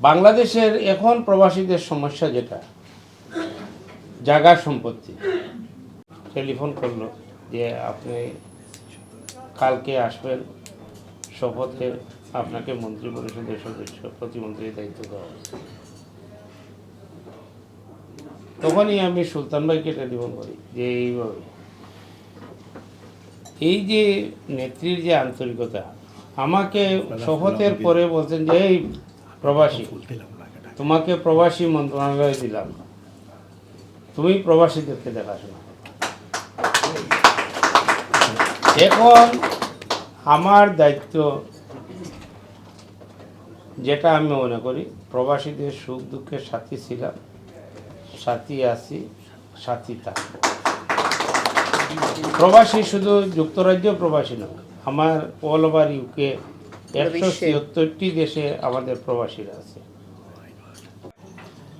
বাংলাদেশের এখন প্রবাসীদের সমস্যা যেটা জায়গা সম্পত্তি। টেলিফোন করল যে আপনি কালকে আসবেন শপথে আপনাকে মন্ত্রী পরিষদের সদস্য প্রতিমন্ত্রীর দায়িত্ব দেওয়া তখনই আমি সুলতান ভাইকে টেলিফোন করি যে এইভাবে। এই যে নেত্রীর যে আন্তরিকতা আমাকে শপথের পরে বলছেন যে এই প্রবাসী। তোমাকে প্রবাসী মন্ত্রণালয়ে দিলাম। তুমি প্রবাসীদেরকে দেখাশোনা এখন আমার দায়িত্ব যেটা আমি মনে করি প্রবাসীদের সুখ দুঃখের সাথী ছিলাম সাথী আছি সাথী থাকব প্রবাসী শুধু যুক্তরাজ্য প্রবাসী নয় আমার অল ওভার ইউকে একশো ছিয়াত্তরটি দেশে আমাদের প্রবাসীরা আছে।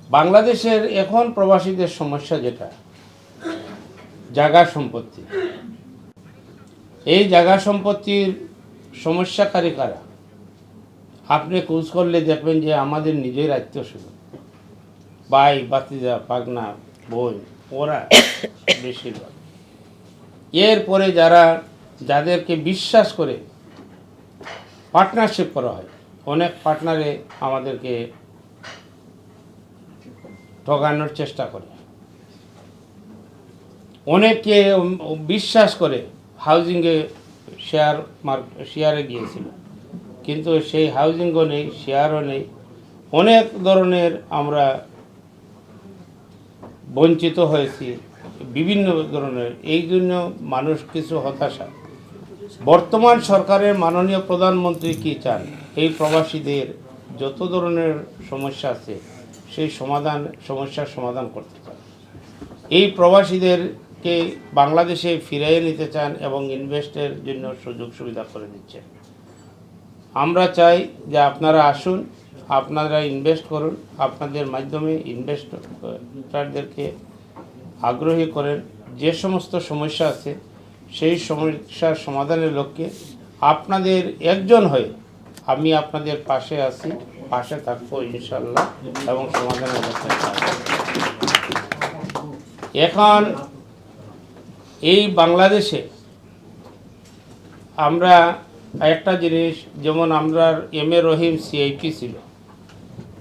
বাংলাদেশের এখন প্রবাসীদের সমস্যা যেটা জায়গা সম্পত্তি। এই জাগা সম্পত্তির সমস্যাকারী কারা? আপনি খোঁজ করলে দেখবেন যে আমাদের নিজের আত্মীয় ভাই বাতিজা পাগনা বোন ওরা বেশিরভাগ। এরপরে যারা যাদেরকে বিশ্বাস করে পার্টনারশিপ করা হয়। অনেক পার্টনারে আমাদেরকে ঠকানোর চেষ্টা করে। অনেকে বিশ্বাস করে হাউজিংয়ে শেয়ার মার্ক শেয়ারে গিয়েছিল। কিন্তু সেই হাউজিংও নেই শেয়ারও নেই। অনেক ধরনের আমরা বঞ্চিত হয়েছি। বিভিন্ন ধরনের। এই জন্য মানুষ কিছু হতাশা। বর্তমান সরকারের মাননীয় প্রধানমন্ত্রী কি চান? এই প্রবাসীদের যত ধরনের সমস্যা আছে, সেই সমাধান, সমস্যার সমাধান করতে চান এই প্রবাসীদেরকে বাংলাদেশে ফিরিয়ে নিতে চান এবং ইনভেস্টের জন্য সুযোগ সুবিধা করে দিচ্ছেন। আমরা চাই যে আপনারা আসুন, আপনারা ইনভেস্ট করুন, আপনাদের মাধ্যমে ইনভেস্টারদেরকে আগ্রহী করেন। যে সমস্ত সমস্যা আছে সেই সমস্যার সমাধানের লক্ষ্যে আপনাদের একজন হয়ে আমি আপনাদের পাশে আছি, পাশে থাকব ইনশাল্লাহ এবং সমাধানের লক্ষ্যে এখন এই বাংলাদেশে আমরা একটা জিনিস, যেমন আমরা এম এ রহিম সিআইপি ছিল,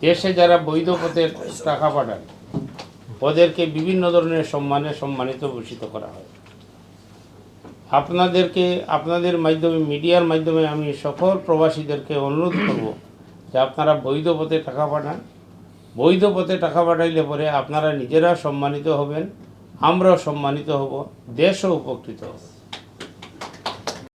দেশে যারা বৈধ পথে টাকা পাঠান ওদেরকে বিভিন্ন ধরনের সম্মানে সম্মানিত ভূষিত করা হয়। আপনাদেরকে, আপনাদের মাধ্যমে, মিডিয়ার মাধ্যমে আমি সকল প্রবাসীদেরকে অনুরোধ করব যে আপনারা বৈধ পথে টাকা পাঠান। বৈধ পথে টাকা পাঠাইলে পরে আপনারা নিজেরা সম্মানিত হবেন, আমরাও সম্মানিত হব, দেশও উপকৃত হবে।